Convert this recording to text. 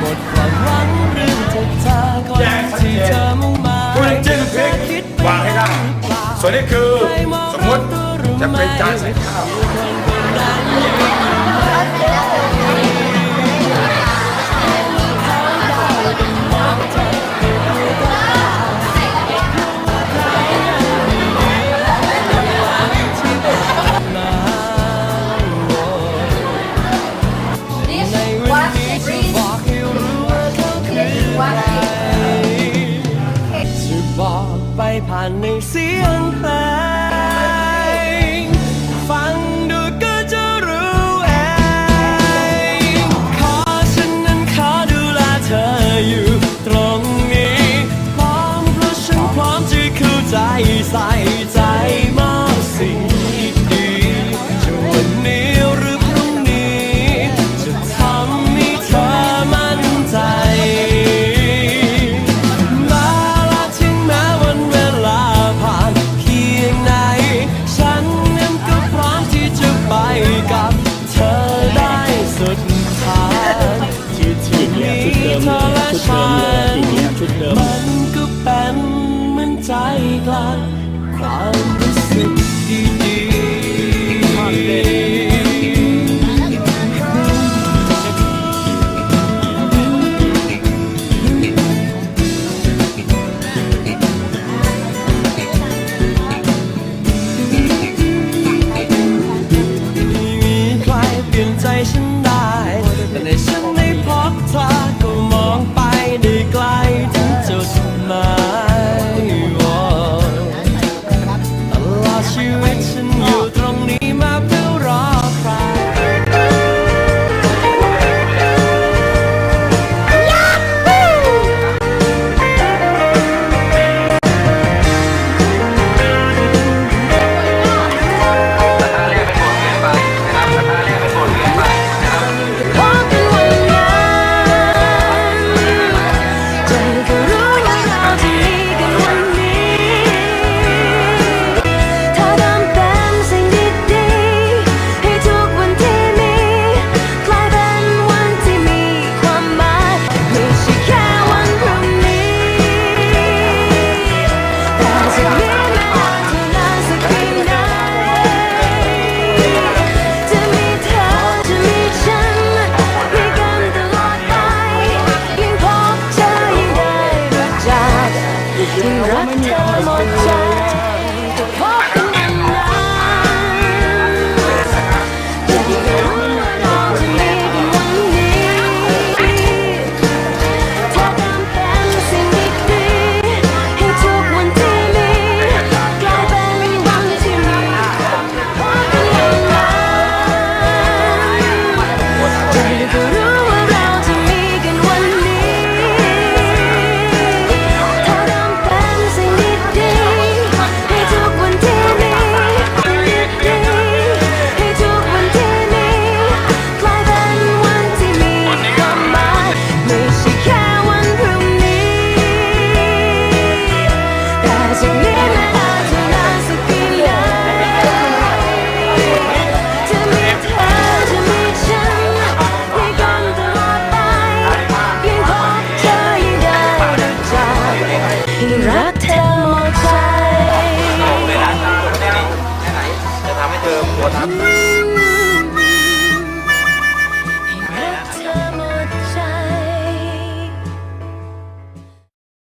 หมดความหวังเรื่องจากเธคนที่เธอมุ่งมายพูดถึงเจนพิกวางให้ได้ส่วนนี้คือสมมติจะเป็นจานใส่ข้าว ผ่านในเสียงเพลง 怎么了秋 Rattle more time. 我